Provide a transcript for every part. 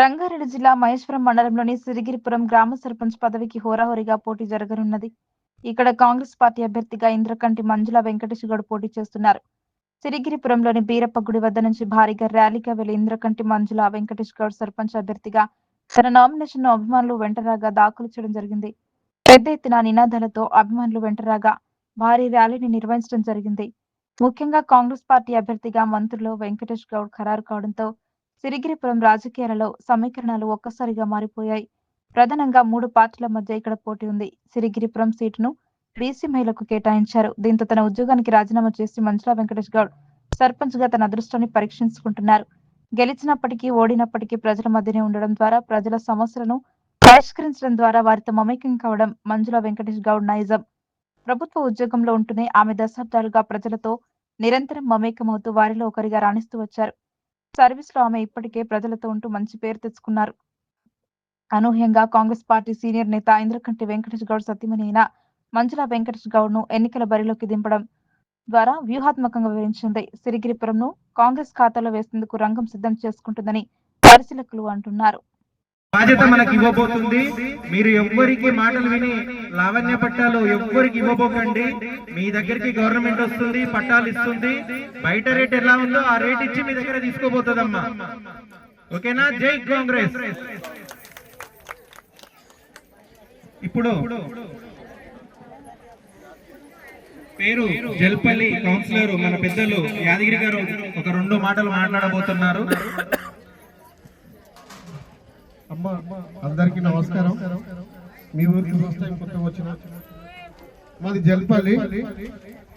రంగారెడ్డి జిల్లా మహేశ్వరం మండలంలోని సిరిగిరిపురం గ్రామ సర్పంచ్ పదవికి హోరాహోరీగా పోటీ జరగనున్నది. ఇక్కడ కాంగ్రెస్ పార్టీ అభ్యర్థిగా ఇంద్రకంటి మంజుల వెంకటేష్ గౌడ్ పోటీ చేస్తున్నారు. సిరిగిరిపురంలోని బీరప్ప గుడి వద్ద నుంచి భారీగా ర్యాలీగా వెళ్ళి ఇంద్రకంటి మంజుల వెంకటేష్ గౌడ్ సర్పంచ్ అభ్యర్థిగా తన నామినేషన్ అభిమానులు వెంటరాగా దాఖలు చేయడం జరిగింది. పెద్ద ఎత్తున నినాదాలతో అభిమానులు వెంటరాగా భారీ ర్యాలీని నిర్వహించడం జరిగింది. ముఖ్యంగా కాంగ్రెస్ పార్టీ అభ్యర్థిగా మంత్రులు వెంకటేష్ గౌడ్ ఖరారు కావడంతో సిరిగిరిపురం రాజకీయాలలో సమీకరణాలు ఒక్కసారిగా మారిపోయాయి. ప్రధానంగా మూడు పార్టీల మధ్య ఇక్కడ పోటీ ఉంది. సిరిగిరిపురం సీటును బీసీ మహిళకు కేటాయించారు. దీంతో తన ఉద్యోగానికి రాజీనామా చేసి మంచుల వెంకటేష్ గౌడ్ సర్పంచ్గా తన అదృష్టాన్ని పరీక్షించుకుంటున్నారు. గెలిచినప్పటికీ ఓడినప్పటికీ ప్రజల మధ్యనే ఉండడం ద్వారా ప్రజల సమస్యలను పరిష్కరించడం ద్వారా వారితో మమేకం కావడం మంజుల వెంకటేష్ గౌడ్ నైజం. ప్రభుత్వ ఉద్యోగంలో ఉంటూనే ఆమె దశాబ్దాలుగా ప్రజలతో నిరంతరం మమేకమవుతూ వారిలో ఒకరిగా రాణిస్తూ వచ్చారు. సర్వీస్లో ఆమె ఇప్పటికే ప్రజలతో ఉంటూ మంచి పేరు తెచ్చుకున్నారు. అనూహ్యంగా కాంగ్రెస్ పార్టీ సీనియర్ నేత ఇంద్రకంటి వెంకటేష్ గౌడ్ సతీమణి అయిన మంజుల వెంకటేష్ గౌడ్ను ఎన్నికల బరిలోకి దింపడం ద్వారా వ్యూహాత్మకంగా వివరించింది. సిరిగిరిపురంను కాంగ్రెస్ ఖాతాలో వేసేందుకు రంగం సిద్ధం చేసుకుంటుందని పరిశీలకులు అంటున్నారు. బాధ్యత మనకి ఇవ్వబోతుంది. మీరు ఎవ్వరికి మాటలు విని లావణ్య పట్టాలు ఎవ్వరికి ఇవ్వబోకండి. మీ దగ్గరికి గవర్నమెంట్ వస్తుంది పట్టాలు ఇస్తుంది. బయట రేట్ ఎలా ఉందో ఆ రేట్ ఇచ్చి మీ దగ్గర తీసుకోబోతుందమ్మా. ఓకేనా? జై కాంగ్రెస్. ఇప్పుడు పేరు జల్పల్లి కౌన్సిలర్ మన పెద్దలు యాదగిరి గారు ఒక రెండు మాటలు మాట్లాడబోతున్నారు. అమ్మ అందరికీ నమస్కారం. మీ ఊరికి ఫస్ట్ టైం కొత్త వచ్చిన మాది జల్పల్లి.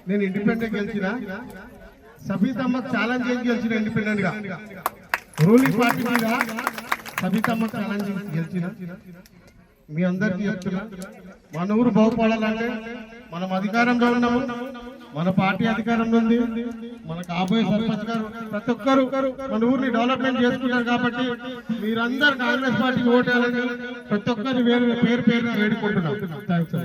నేను ఇండిపెండెంట్ గెలిచిన. సబీతమ్మ ఛాలెంజ్ చేసి గెలిచిన ఇండిపెండెంట్గా రూలింగ్ పార్టీ మీద సబీతమ్మ ఛాలెంజ్ చేసి గెలిచిన. మీ అందరికీ చెప్తున్నా మన ఊరు బాగుపడాలంటే మనం అధికారంలో ఉన్నాము. మన పార్టీ అధికారంలో ఉంది మన కాబోయే సర్పంచ్ గారు ప్రతి ఒక్కరు మన ఊరిని డెవలప్మెంట్ చేసుకుంటారు కాబట్టి మీరందరూ కాంగ్రెస్ పార్టీకి ఓటేయాలని ప్రతి ఒక్కరిని వేరు పేరు పేరున వేడుకుంటున్నాం. థ్యాంక్స్